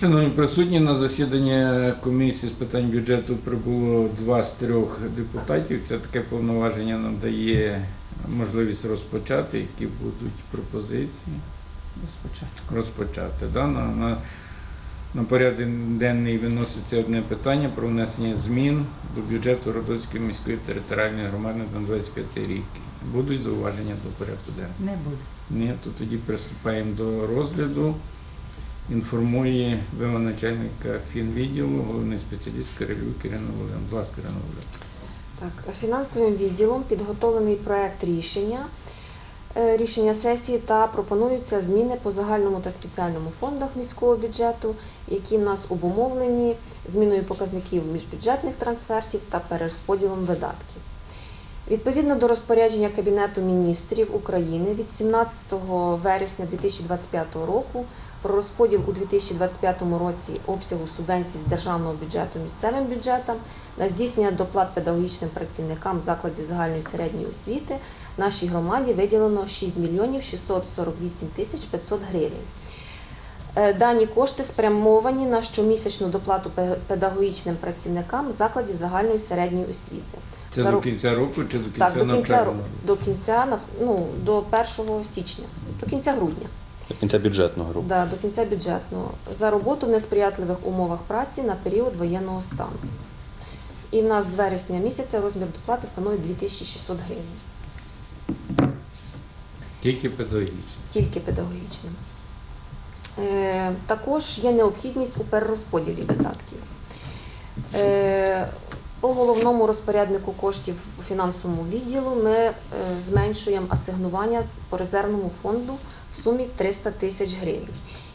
Шановні присутні на засіданні комісії з питань бюджету прибуло два з трьох депутатів. Це таке повноваження нам дає можливість розпочати, які будуть пропозиції. Спочатку. Розпочати. Да? На, на, на порядок денний виноситься одне питання про внесення змін до бюджету Родоцької міської територіальної громади на 25 рік. Будуть зауваження до порядку денного? Не буде. Ні, то тоді приступаємо до розгляду. Інформує вимога начальника фінвідділу, головний спеціаліст Кирилюк Ірина Володимирівна. Будь ласка, Володимирівна. Так, фінансовим відділом підготовлений проект рішення, е, рішення сесії та пропонуються зміни по загальному та спеціальному фондах міського бюджету, які в нас обумовлені зміною показників міжбюджетних трансфертів та перерозподілом видатків. Відповідно до розпорядження Кабінету міністрів України від 17 вересня 2025 року про розподіл у 2025 році обсягу субвенцій з державного бюджету місцевим бюджетам на здійснення доплат педагогічним працівникам закладів загальної середньої освіти нашій громаді виділено 6 мільйонів 648 тисяч 500 гривень. Е, Дані кошти спрямовані на щомісячну доплату педагогічним працівникам закладів загальної середньої освіти. Це За до кінця року чи до кінця Так, до кінця, року? до кінця ну, до 1 січня, до кінця грудня. До кінця бюджетного року. Да, до кінця бюджетного за роботу в несприятливих умовах праці на період воєнного стану. І в нас з вересня місяця розмір доплати становить 2600 гривень, Тільки педагогічні. тільки педагогічним. Е, також є необхідність у перерозподілі видатків. Е, по головному розпоряднику коштів у фінансовому відділу ми е, зменшуємо асигнування по резервному фонду в сумі 300 тисяч гривень.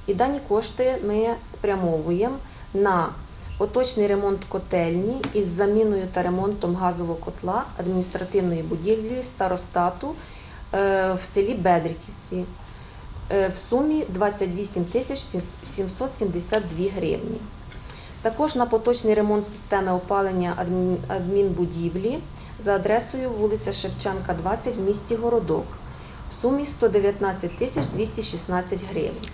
І дані кошти ми спрямовуємо на поточний ремонт котельні із заміною та ремонтом газового котла адміністративної будівлі старостату е, в селі Бедриківці е, в сумі 28 тисяч 772 гривні. Також на поточний ремонт системи опалення адмінбудівлі за адресою вулиця Шевченка, 20 в місті Городок в сумі 119 тисяч 216 гривень.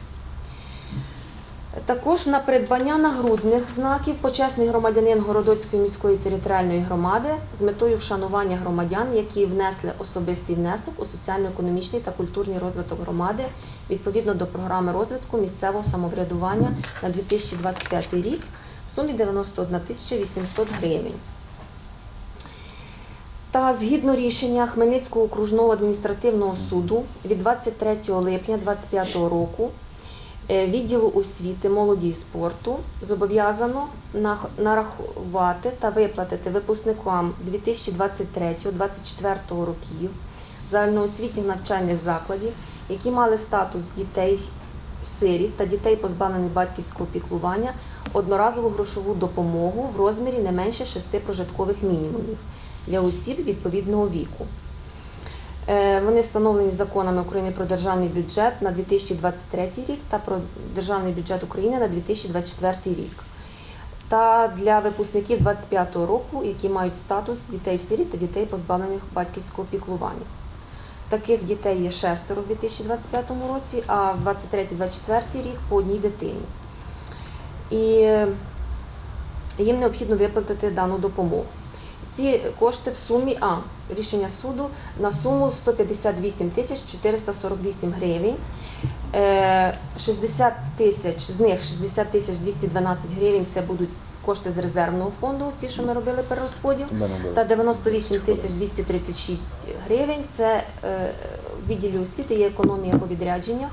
Також на придбання нагрудних знаків почесний громадянин Городоцької міської територіальної громади з метою вшанування громадян, які внесли особистий внесок у соціально-економічний та культурний розвиток громади відповідно до програми розвитку місцевого самоврядування на 2025 рік сумі 91 800 гривень. Та згідно рішення Хмельницького окружного адміністративного суду від 23 липня 2025 року е, відділу освіти, молоді і спорту зобов'язано нарахувати та виплатити випускникам 2023-2024 років загальноосвітніх навчальних закладів, які мали статус дітей сиріт та дітей, позбавлених батьківського піклування, одноразову грошову допомогу в розмірі не менше шести прожиткових мінімумів для осіб відповідного віку. Е, Вони встановлені законами України про державний бюджет на 2023 рік та про державний бюджет України на 2024 рік. Та для випускників 2025 року, які мають статус дітей-сиріт та дітей, позбавлених батьківського піклування. Таких дітей є шестеро в 2025 році, а в 2023-2024 рік по одній дитині. І їм необхідно виплатити дану допомогу. Ці кошти в сумі, а рішення суду на суму 158 тисяч 448 гривень. Е, 60 тисяч, з них 60 тисяч 212 гривень це будуть кошти з резервного фонду, ці, що ми робили перерозподіл. Та 98 тисяч 236 гривень це е, в відділі освіти є економія по відрядженнях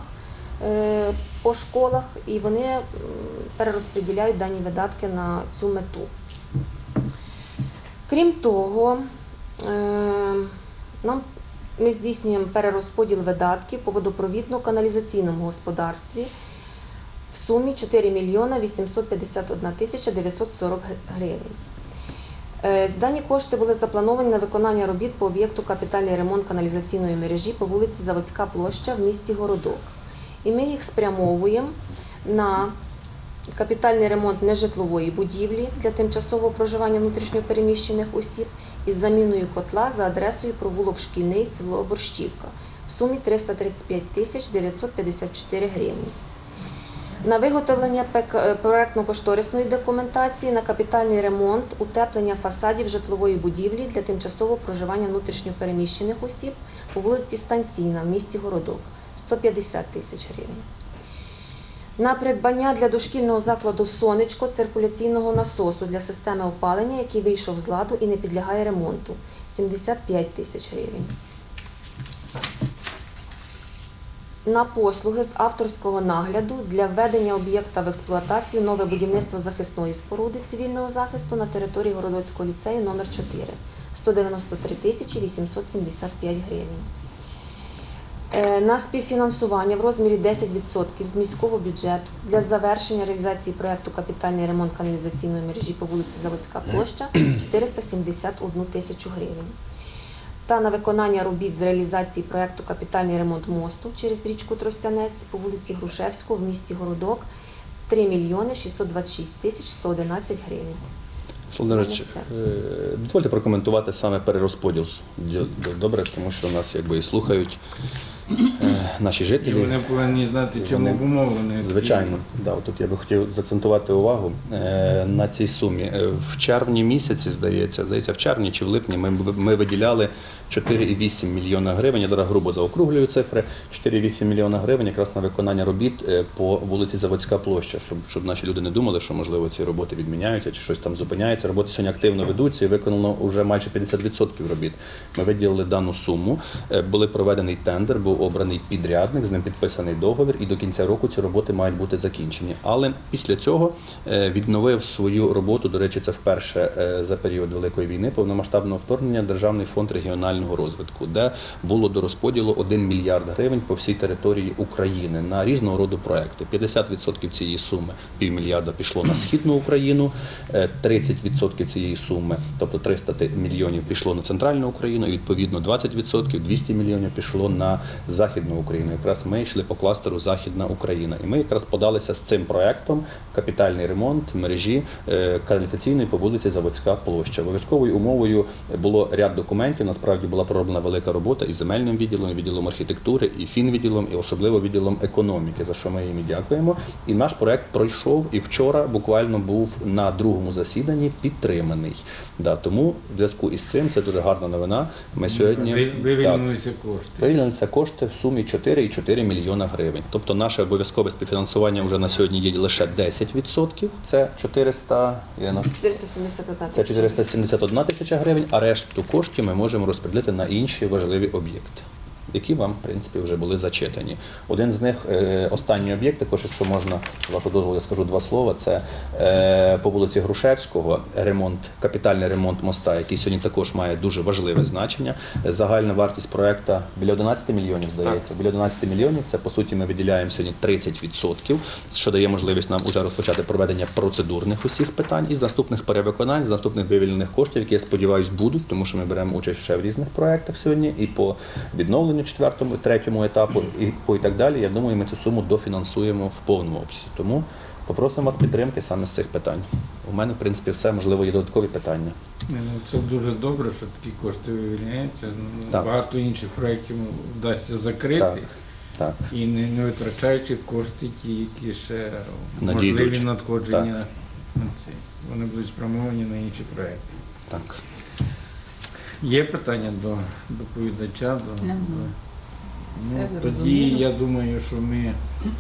е, по школах, і вони перерозподіляють дані видатки на цю мету. Крім того, е, нам ми здійснюємо перерозподіл видатків по водопровідно-каналізаційному господарстві в сумі 4 мільйона 851 тисяча 940 гривень. Е, Дані кошти були заплановані на виконання робіт по об'єкту капітальний ремонт каналізаційної мережі по вулиці Заводська площа в місті Городок. І ми їх спрямовуємо на капітальний ремонт нежитлової будівлі для тимчасового проживання внутрішньопереміщених осіб із заміною котла за адресою провулок Шкільний, село Борщівка в сумі 335 тисяч 954 гривні. На виготовлення е, проектно-кошторисної документації на капітальний ремонт, утеплення фасадів житлової будівлі для тимчасового проживання внутрішньопереміщених осіб по вулиці Станційна в місті Городок 150 тисяч гривень. На придбання для дошкільного закладу сонечко циркуляційного насосу для системи опалення, який вийшов з ладу і не підлягає ремонту 75 тисяч гривень. На послуги з авторського нагляду для введення об'єкта в експлуатацію нове будівництво захисної споруди цивільного захисту на території Городоцького ліцею номер 4 193 тисячі 875 гривень. Е, На співфінансування в розмірі 10% з міського бюджету для завершення реалізації проекту капітальний ремонт каналізаційної мережі по вулиці Заводська площа 471 тисячу гривень. Та на виконання робіт з реалізації проекту капітальний ремонт мосту через річку Тростянець по вулиці Грушевського в місті Городок 3 мільйони 626 тисяч 111 гривень. Володимирович, все. е, дозвольте прокоментувати саме перерозподіл. Добре, тому що нас якби і слухають е, наші І вони повинні знати, чому обумовлені. Звичайно, да, тут я би хотів заакцентувати увагу е, на цій сумі. Е, В червні місяці, здається, здається, в червні чи в липні ми, ми виділяли 4,8 мільйона гривень. Я зараз грубо заокруглюю цифри. 4,8 мільйона гривень якраз на виконання робіт по вулиці Заводська площа, щоб, щоб наші люди не думали, що можливо ці роботи відміняються чи щось там зупиняється. Роботи сьогодні активно ведуться і виконано вже майже 50% робіт. Ми виділили дану суму. Були проведений тендер, був обраний підрядник, з ним підписаний договір, і до кінця року ці роботи мають бути закінчені. Але після цього е, відновив свою роботу. До речі, це вперше е, за період великої війни повномасштабного вторгнення Державний фонд регіонального розвитку, де було до розподілу 1 мільярд гривень по всій території України на різного роду проекти. 50% цієї суми півмільярда пішло на східну Україну, е, 30% цієї суми, тобто 300 мільйонів, пішло на центральну Україну, і відповідно 20%, 200 мільйонів пішло на західну Україну. Якраз ми йшли по кластеру Західна Україна, і ми якраз подалися з цим проектом капітальний ремонт мережі е, каналізаційної по вулиці Заводська площа. Обов'язковою умовою було ряд документів. Насправді була пророблена велика робота і земельним відділом, і відділом архітектури, і фінвідділом, і особливо відділом економіки, за що ми їм і дякуємо. І наш проект пройшов і вчора буквально був на другому засіданні підтриманий. Да, тому в зв'язку із цим це дуже гарна новина. Ми сьогодні Вивільнилися кошти. Вивільнилися кошти в сумі 4,4 мільйона гривень. Тобто наше обов'язкове співфінансування вже на сьогодні є лише 10%. Це 400, Ірина, 471 це тисяча. 471 тисяча гривень, а решту коштів ми можемо розподілити на інші важливі об'єкти. Які вам, в принципі, вже були зачитані. Один з них, е, останній об'єкт, також, якщо можна, з вашого дозволу, я скажу два слова. Це е, по вулиці Грушевського ремонт, капітальний ремонт моста, який сьогодні також має дуже важливе значення. Загальна вартість проекту біля 11 мільйонів, здається. Біля 11 мільйонів. Це по суті ми виділяємо сьогодні 30%, що дає можливість нам уже розпочати проведення процедурних усіх питань із наступних перевиконань, з наступних вивільнених коштів, які я сподіваюся будуть, тому що ми беремо участь ще в різних проектах сьогодні і по відновленню четвертому, третьому етапу, і по і так далі. Я думаю, ми цю суму дофінансуємо в повному обсязі. Тому попросимо вас підтримки саме з цих питань. У мене, в принципі, все можливо є додаткові питання. Ну, це дуже добре, що такі кошти вивільняються. Ну, Так. Багато інших проєктів вдасться закрити. Так. Так. І не, не витрачаючи кошти, ті, які ще Надійдуть. можливі надходження на це. Вони будуть спрямовані на інші проекти. Так. Є питання до доповідача? До, Нема. Все Ну, тоді зрозуміло. я думаю, що ми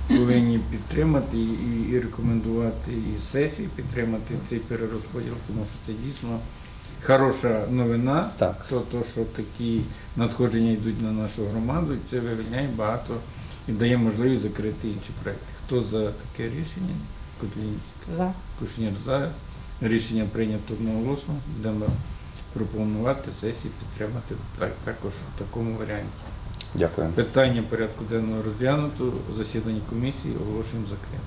повинні підтримати і, і рекомендувати і сесії підтримати цей перерозподіл, тому що це дійсно хороша новина. Так. То, то, що такі надходження йдуть на нашу громаду, і це вивільняє багато і дає можливість закрити інші проекти. Хто за таке рішення? Котлінська. За. Кушнір за. Рішення прийнято одноголосно. Будемо пропонувати сесії підтримати так, також в такому варіанті. Дякую. Питання порядку денного розглянуто. Засідання комісії оголошуємо закритим.